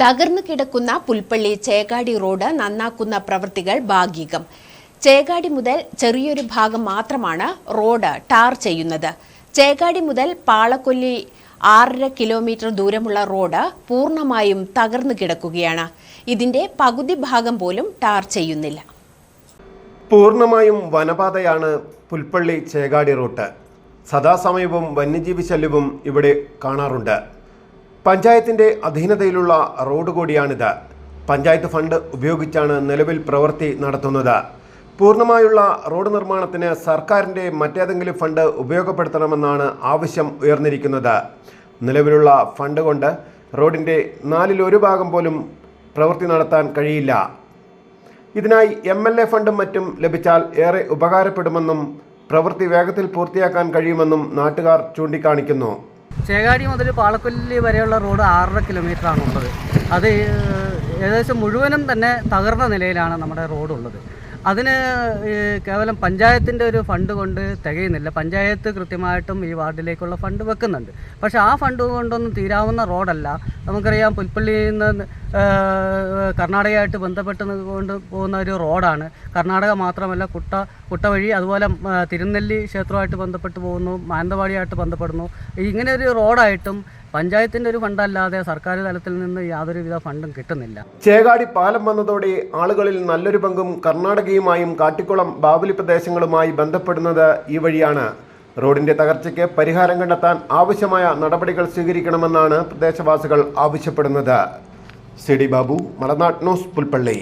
തകർന്നു കിടക്കുന്ന പുൽപ്പള്ളി ചേകാടി റോഡ് നന്നാക്കുന്ന പ്രവൃത്തികൾ ഭാഗികം. ചേകാടി മുതൽ ചെറിയൊരു ഭാഗം മാത്രമാണ് റോഡ് ടാർ ചെയ്യുന്നത്. ചേകാടി മുതൽ പാളക്കൊല്ലി ആറര കിലോമീറ്റർ ദൂരമുള്ള റോഡ് പൂർണമായും തകർന്നു കിടക്കുകയാണ്. ഇതിന്റെ പകുതി ഭാഗം പോലും ടാർ ചെയ്യുന്നില്ല. പൂർണമായും വനപാതയാണ് പുൽപ്പള്ളി ചേകാടി റൂട്ട് സദാസമയവും വന്യജീവി ശല്യവും ഇവിടെ കാണാറുണ്ട്. പഞ്ചായത്തിന്റെ അധീനതയിലുള്ള റോഡ് കൂടിയാണിത്. പഞ്ചായത്ത് ഫണ്ട് ഉപയോഗിച്ചാണ് നിലവിൽ പ്രവൃത്തി നടത്തുന്നത്. പൂർണമായുള്ള റോഡ് നിർമ്മാണത്തിന് സർക്കാരിന്റെ മറ്റേതെങ്കിലും ഫണ്ട് ഉപയോഗപ്പെടുത്തണമെന്നാണ് ആവശ്യം ഉയർന്നിരിക്കുന്നത്. നിലവിലുള്ള ഫണ്ട് കൊണ്ട് റോഡിന്റെ നാലിലൊരു ഭാഗം പോലും പ്രവൃത്തി നടത്താൻ കഴിയില്ല. ഇതിനായി എം എൽ എ ഫണ്ടും മറ്റും ലഭിച്ചാൽ ഏറെ ഉപകാരപ്പെടുമെന്നും പ്രവൃത്തി വേഗത്തിൽ പൂർത്തിയാക്കാൻ കഴിയുമെന്നും നാട്ടുകാർ ചൂണ്ടിക്കാണിക്കുന്നു. ചേകാടി മുതൽ പാളക്കൊല്ലി വരെയുള്ള റോഡ് ആറര കിലോമീറ്റർ ആണുള്ളത് അത് ഏകദേശം മുഴുവനും തന്നെ തകർന്ന നിലയിലാണ് നമ്മുടെ റോഡ് ഉള്ളത് അതിന് കേവലം പഞ്ചായത്തിന്റെ ഒരു ഫണ്ട് കൊണ്ട് തികയുന്നില്ല. പഞ്ചായത്ത് കൃത്യമായിട്ടും ഈ വാർഡിലേക്കുള്ള ഫണ്ട് വെക്കുന്നുണ്ട്. പക്ഷേ ആ ഫണ്ട് കൊണ്ടൊന്നും തീരാവുന്ന റോഡല്ല. നമുക്കറിയാം പുൽപ്പള്ളിയിൽ നിന്ന് കർണാടകയായിട്ട് ബന്ധപ്പെട്ട് കൊണ്ട് പോകുന്ന ഒരു റോഡാണ്. കർണാടക മാത്രമല്ല കുട്ട കുട്ട വഴി അതുപോലെ തിരുനെല്ലി ക്ഷേത്രമായിട്ട് ബന്ധപ്പെട്ട് പോകുന്നു മാനന്തവാടിയായിട്ട് ബന്ധപ്പെടുന്നു. ഇങ്ങനെ ഒരു റോഡായിട്ടും പഞ്ചായത്തിന്റെ ഒരു ഫണ്ടല്ലാതെ സർക്കാർ തലത്തിൽ നിന്ന് യാതൊരുവിധ ഫണ്ടും കിട്ടുന്നില്ല. ചേകാടി പാലം വന്നതോടെ ആളുകളിൽ നല്ലൊരു പങ്കും കർണാടകയുമായും കാട്ടിക്കുളം ബാബുലി പ്രദേശങ്ങളുമായി ബന്ധപ്പെടുന്നത് ഈ വഴിയാണ്. റോഡിന്റെ തകർച്ചയ്ക്ക് പരിഹാരം കണ്ടെത്താൻ ആവശ്യമായ നടപടികൾ സ്വീകരിക്കണമെന്നാണ് പ്രദേശവാസികൾ ആവശ്യപ്പെടുന്നത്. CD Babu Malanad news Pulpally.